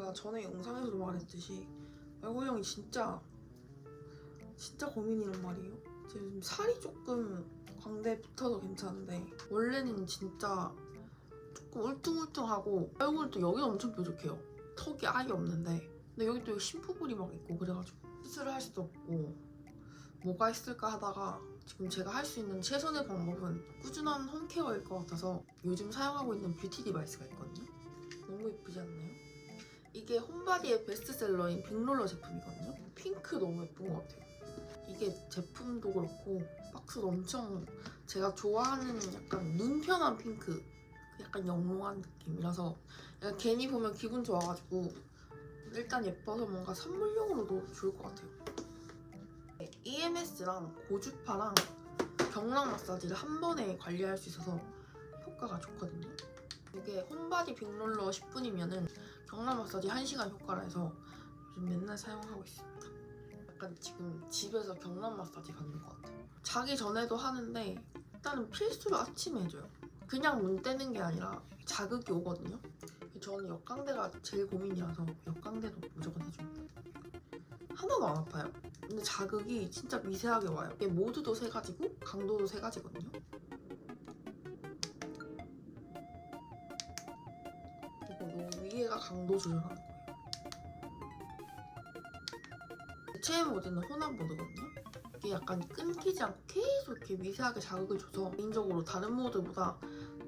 제가 전에 영상에서도 말했듯이 얼굴형이 진짜 진짜 고민이란 말이에요. 지금 살이 조금 광대 붙어서 괜찮은데 원래는 진짜 조금 울퉁울퉁하고 얼굴도 여기 엄청 뾰족해요. 턱이 아예 없는데 근데 여기 또 심부분이 막 있고 그래가지고 수술을 할 수도 없고 뭐가 있을까 하다가 지금 제가 할 수 있는 최선의 방법은 꾸준한 홈케어일 것 같아서 요즘 사용하고 있는 뷰티 디바이스가 있거든요. 너무 예쁘지 않나요? 이게 홈바디의 베스트셀러인 빅롤러 제품이거든요. 핑크 너무 예쁜 것 같아요. 이게 제품도 그렇고 박스도 엄청 제가 좋아하는 약간 눈편한 핑크 약간 영롱한 느낌이라서 약간 괜히 보면 기분 좋아가지고 일단 예뻐서 뭔가 선물용으로도 좋을 것 같아요. EMS랑 고주파랑 경락 마사지를 한 번에 관리할 수 있어서 효과가 좋거든요. 이게 홈바디 빅롤러 10분이면은 경락 마사지 1시간 효과라 해서 요즘 맨날 사용하고 있습니다. 약간 지금 집에서 경락 마사지 받는 것 같아요. 자기 전에도 하는데 일단은 필수로 아침에 해줘요. 그냥 눈 떼는 게 아니라 자극이 오거든요. 저는 역광대가 제일 고민이라서 역광대도 무조건 해줍니다. 하나도 안 아파요. 근데 자극이 진짜 미세하게 와요. 이게 모두도 세 가지고 강도도 세 가지거든요. 강도 조절하는 거예요. 최애 모드는 혼합 모드거든요. 이게 약간 끊기지 않고 계속 이렇게 미세하게 자극을 줘서 개인적으로 다른 모드보다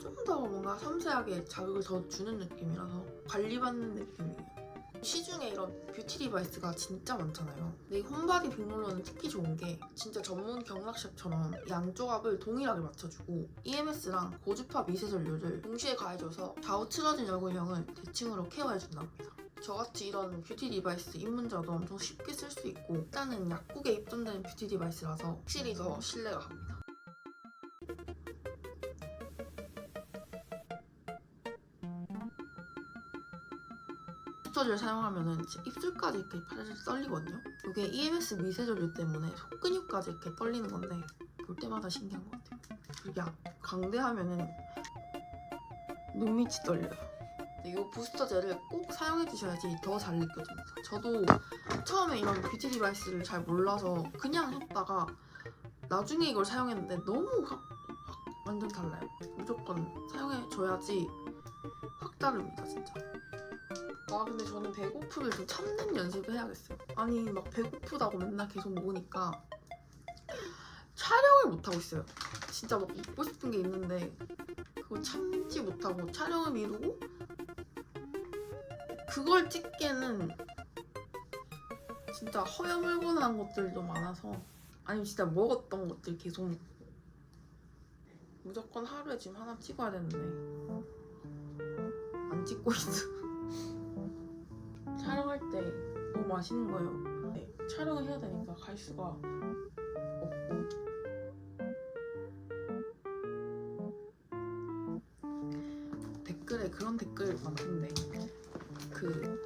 좀 더 뭔가 섬세하게 자극을 더 주는 느낌이라서 관리받는 느낌이에요. 시중에 이런 뷰티 디바이스가 진짜 많잖아요. 근데 이 홈바디 빅롤러는 특히 좋은 게 진짜 전문 경락샵처럼 양쪽 압을 동일하게 맞춰주고 EMS랑 고주파 미세전류를 동시에 가해줘서 좌우 틀어진 얼굴형을 대칭으로 케어해준답니다. 저같이 이런 뷰티 디바이스 입문자도 엄청 쉽게 쓸 수 있고 일단은 약국에 입점되는 뷰티 디바이스라서 확실히 더 신뢰가 갑니다. 입술을 사용하면은 이제 입술까지 이렇게 팔을 떨리거든요. 이게 EMS 미세전류 때문에 속근육까지 이렇게 떨리는 건데 볼 때마다 신기한 것 같아요. 이게 아- 광대하면은 눈밑이 떨려요. 이 부스터 젤을 꼭 사용해 주셔야지 더 잘 느껴집니다. 저도 처음에 이런 뷰티 디바이스를 잘 몰라서 그냥 했다가 나중에 이걸 사용했는데 너무 확, 확 완전 달라요. 무조건 사용해 줘야지 확 다릅니다, 진짜. 아 근데 저는 배고픔을 좀 참는 연습을 해야겠어요. 아니 막 배고프다고 맨날 계속 먹으니까 촬영을 못 하고 있어요. 진짜 막 먹고 싶은 게 있는데 그거 참지 못하고 촬영을 미루고 그걸 찍기에는 진짜 허여멀건한 것들도 많아서 아니면 진짜 먹었던 것들 계속 무조건 하루에 지금 하나 찍어야 되는데 안 찍고 있어. 때 너무 맛있는 거예요. 네, 촬영을 해야 되니까 갈 수가 없고. 댓글에 그런 댓글 많던데 그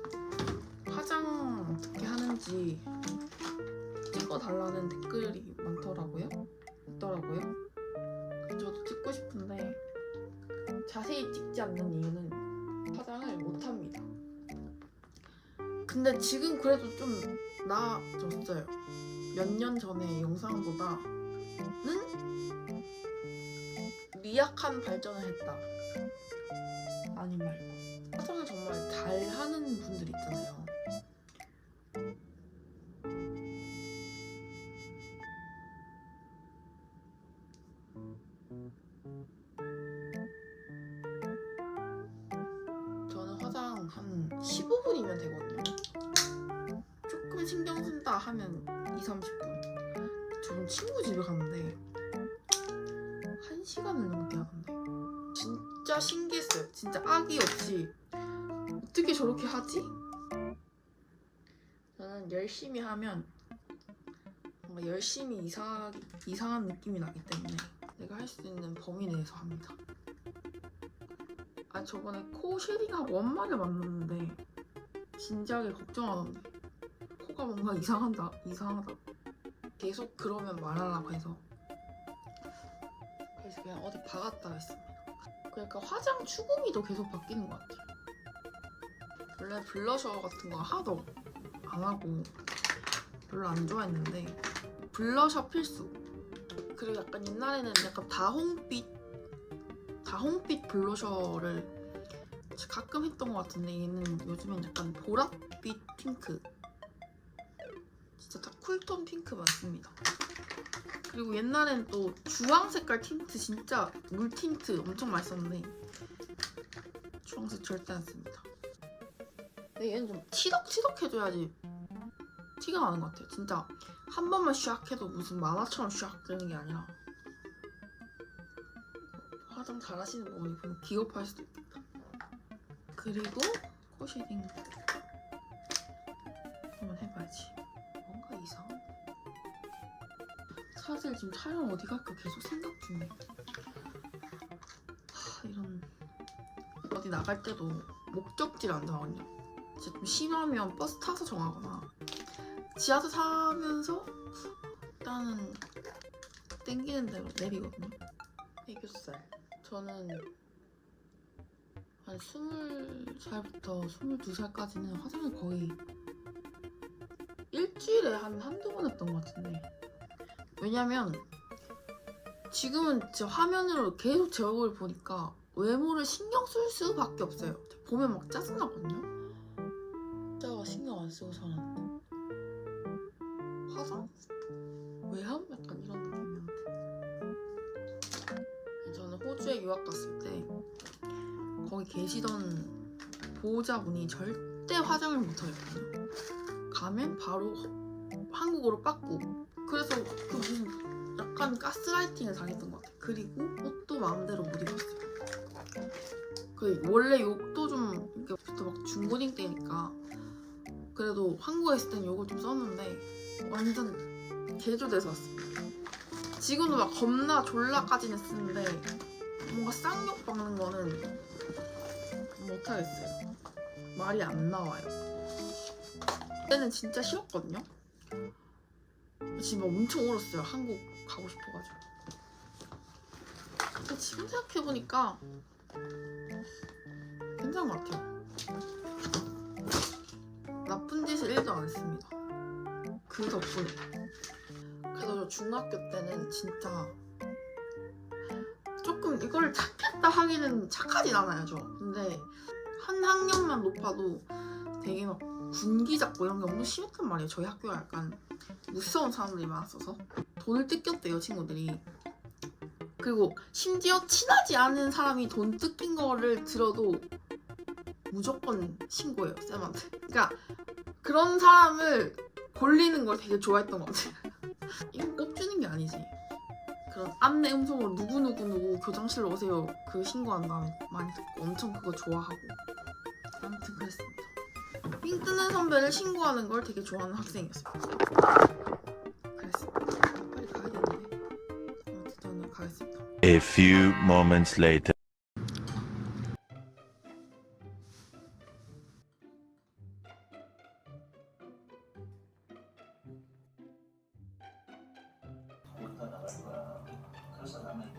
화장 어떻게 하는지 찍어달라는 댓글이 많더라고요. 있더라고요. 저도 찍고 싶은데 자세히 찍지 않는 이유는 화장을 못합니다. 근데 지금 그래도 좀 나아졌어요. 몇 년 전에 영상보다는 미약한 발전을 했다. 아닌 말고 화장을 정말 잘 하는 분들 있잖아요. 한 15분이면 되거든요. 조금 신경 쓴다 하면 2, 30분. 저는 친구 집에 갔는데 1시간을 넘게 하던데. 진짜 신기했어요. 진짜 악의 없이 어떻게 저렇게 하지? 저는 열심히 하면 뭔가 열심히 이상, 이상한 느낌이 나기 때문에 내가 할 수 있는 범위 내에서 합니다. 아 저번에 코 쉐딩하고 원마를 만났는데 진지하게 걱정하던데. 코가 뭔가 이상하다 이상하다. 계속 그러면 말하려고 해서. 그래서 그냥 어디 박았다 했습니다. 그러니까 화장 추구미도 계속 바뀌는 것 같아요. 원래 블러셔 같은 거 하나도 안 하고 별로 안 좋아했는데 블러셔 필수. 그리고 약간 옛날에는 약간 다홍빛 다홍빛 블러셔를 가끔 했던 것 같은데 얘는 요즘엔 약간 보랏빛 핑크. 진짜 딱 쿨톤 핑크 맞습니다. 그리고 옛날엔 또 주황 색깔 틴트 진짜 물 틴트 엄청 썼는데 주황색 절대 안 씁니다. 근데 얘는 좀 치덕치덕 해줘야지 티가 나는 것 같아요. 진짜 한 번만 샥 해도 무슨 만화처럼 샥 되는 게 아니라 화장 잘하시는 분이 보면 기겁할 수도 있겠다. 그리고 코 쉐딩 한번 해봐야지. 뭔가 이상. 사실 지금 촬영 어디 갈까 계속 생각 중이야. 하, 이런 어디 나갈 때도 목적지를 안 정하거든요. 진짜 좀 심하면 버스 타서 정하거나 지하철 타면서 일단은 땡기는 대로 내리거든요. 애교살. 저는 한 20살부터 22살까지는 화장을 거의 일주일에 한 한두 번 했던 것 같은데 왜냐면 지금은 제 화면으로 계속 제 얼굴 보니까 외모를 신경 쓸 수밖에 없어요. 보면 막 짜증나거든요. 진짜 신경 안 쓰고 사는 화장? 왜 함? 약간 이런 느낌 호주에 유학 갔을 때 거기 계시던 보호자분이 절대 화장을 못 하겠거든요. 가면 바로 한국어로 빠꾸. 그래서 그 무슨 약간 가스라이팅을 당했던 것 같아요. 그리고 옷도 마음대로 못 입었어요. 그 원래 욕도 좀 이렇게 부터 막 중고딩 때니까 그래도 한국에 있을 땐 욕을 좀 썼는데 완전 개조돼서 왔습니다. 지금도 막 겁나 졸라까지는 쓰는데 뭔가 쌍욕 박는 거는 못하겠어요. 말이 안 나와요. 그때는 진짜 싫었거든요. 지금 엄청 울었어요. 한국 가고 싶어가지고. 근데 지금 생각해보니까 괜찮은 것 같아요. 나쁜 짓을 1도 안 했습니다. 그 덕분에. 그래서 저 중학교 때는 진짜 이걸 착했다 하기는 착하진 않아요, 저. 근데 한 학년만 높아도 되게 막 군기 잡고 이런 게 엄청 심했단 말이에요. 저희 학교가 약간 무서운 사람들이 많았어서 돈을 뜯겼대요, 친구들이. 그리고 심지어 친하지 않은 사람이 돈 뜯긴 거를 들어도 무조건 신고해요, 쌤한테. 그러니까 그런 사람을 골리는 걸 되게 좋아했던 것 같아요. 이건 꼭 주는 게 아니지. 그런 안내 음성으로 누구누구누구 교장실로 오세요. 그 신고한 다음에 많이 듣고 엄청 그거 좋아하고. 아무튼 그랬습니다. 삥 뜨는 선배를 신고하는 걸 되게 좋아하는 학생이었어요. 그랬습니다. 빨리 가야겠는데. 아무튼 저는 가겠습니다. A few moments later.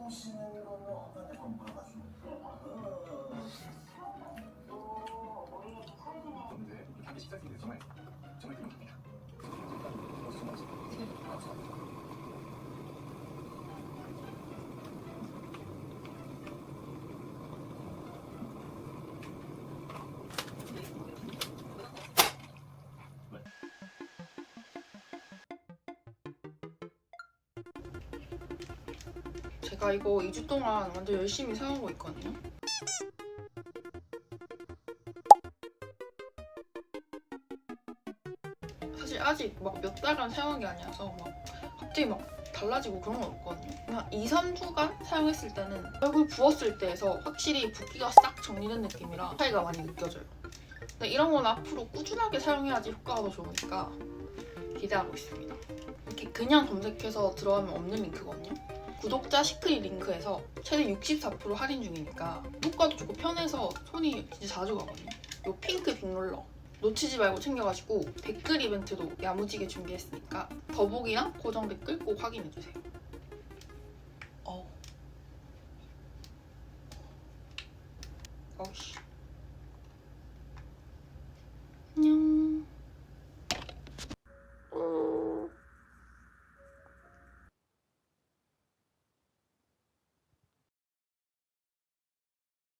오시는 거는 어떤 데 공부해가지고. 근데 함께 식사 때문에 정말. 정말 제가 이거 2주 동안 완전 열심히 사용하고 있거든요. 사실 아직 막 몇 달간 사용한 게 아니라서 막 갑자기 막 달라지고 그런 건 없거든요. 한 2, 3주간 사용했을 때는 얼굴 부었을 때에서 확실히 붓기가 싹 정리된 느낌이라 차이가 많이 느껴져요. 근데 이런 건 앞으로 꾸준하게 사용해야지 효과가 더 좋으니까 기대하고 있습니다. 이렇게 그냥 검색해서 들어가면 없는 링크거든요. 구독자 시크릿 링크에서 최대 64% 할인 중이니까 효과도 좋고 편해서 손이 진짜 자주 가거든요. 이 핑크 빅롤러 놓치지 말고 챙겨가시고 댓글 이벤트도 야무지게 준비했으니까 더보기랑 고정 댓글 꼭 확인해주세요. 어. 어씨. 안녕.